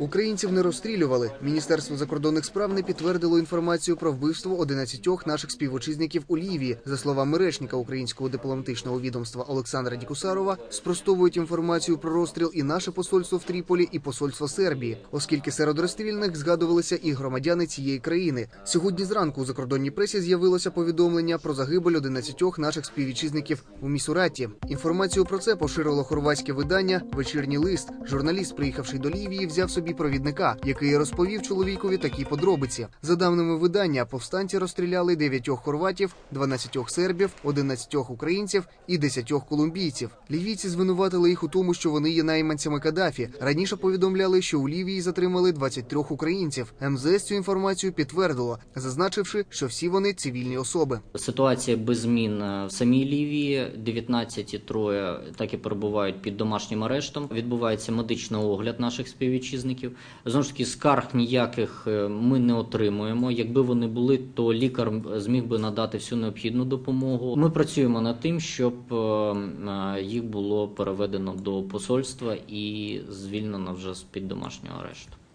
Українців не розстрілювали. Міністерство закордонних справ не підтвердило інформацію про вбивство 11 наших співвітчизників у Лівії. За словами речника українського дипломатичного відомства Олександра Дікусарова, спростовують інформацію про розстріл і наше посольство в Тріполі, і посольство Сербії, оскільки серед розстріляних згадувалися і громадяни цієї країни. Сьогодні зранку у закордонній пресі з'явилося повідомлення про загибель 11 наших співвітчизників у Місураті. Інформацію про це поширило хорватське видання Вечірній лист. Журналіст, приїхавши до Лівії, взяв собі провідника, який розповів чоловікові такі подробиці. За даними видання, повстанці розстріляли 9 хорватів, 12 сербів, 11 українців і 10 колумбійців. Лівійці звинуватили їх у тому, що вони є найманцями Каддафі. Раніше повідомляли, що у Лівії затримали 23 українців. МЗС цю інформацію підтвердило, зазначивши, що всі вони цивільні особи. Ситуація без змін е, в самій Лівії. 19 і троє так і перебувають під домашнім арештом. Відбувається медичний огляд наших співвітчизників. Знову ж таки, скарг ніяких е, ми не отримуємо. Якби вони були, то лікар зміг би надати всю необхідну допомогу. Ми працюємо над тим, щоб е, е, їх було переведено до посольства і звільнено вже з під домашнього арешту.